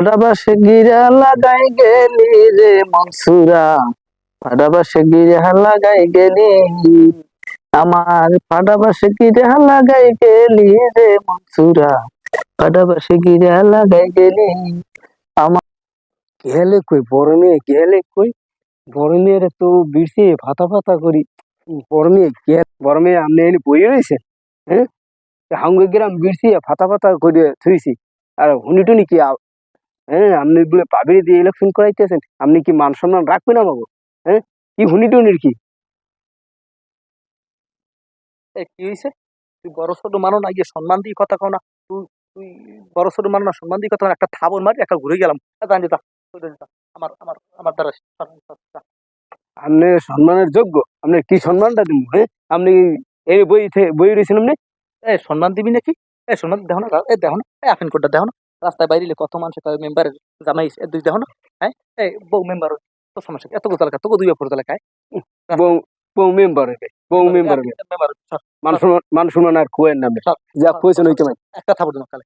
ফাটাবাসে গিরা লাগাই গেলি রে মনসুরা। ফাটাবাসে গিরা লাগাই গেলি। আমার ফাটাবাসে গিরা লাগাই গেলি রে মনসুরা। ফাটাবাসে গিরা লাগাই গেলি। গেলে কই? বড় মেয়ে গেলে কই? বড় মেয়ের তো বিড়ছে ভাতা ভাতা করি। বড় মেয়ে গে বড় মেয়ে আপনি এনে বই রয়েছে হ্যাঁ? হাঙ্গে গ্রাম বিড়ছি, ফাতা ফাতা করে থুইছি। আর হুনি টুনি কি হ্যাঁ আপনি বলে পাবি দিয়ে ইলেকশন করাইতেছেন আপনি কি মান সম্মান রাখবেন আমাকে হ্যাঁ কি হুনি টুনির কি কি হয়েছে তুই বড় ছোট মানো না গিয়ে সম্মান দিয়ে কথা কও না। তুই তুই বড় ছোট মানো না সম্মান দিয়ে কথা না, একটা থাবর মারি একটা ঘুরে গেলাম। জানি তা। আমার আমার আমার দ্বারা আপনি সম্মানের যোগ্য আপনি কি সম্মানটা দিব হ্যাঁ? আপনি এই বই বই রয়েছেন আপনি? এ সম্মান দিবি নাকি? এ সম্মান দেখো না এ দেখো না এ আফিন কোডটা দেখো না। রাস্তায় বাইরে কত মানুষ মেম্বারের জামাই এ দুই দেখো না? হ্যাঁ? এই বউ মেম্বার তো সমস্যা? এত গোতাল তো দুই অপর তালে খায় বউ বউ মেম্বার বউ মেম্বার মানুষ মানুষ মান আর কোয়েন নামে। যা কোয়েছেন ওই পারে একটা থাকব তোমার কালে।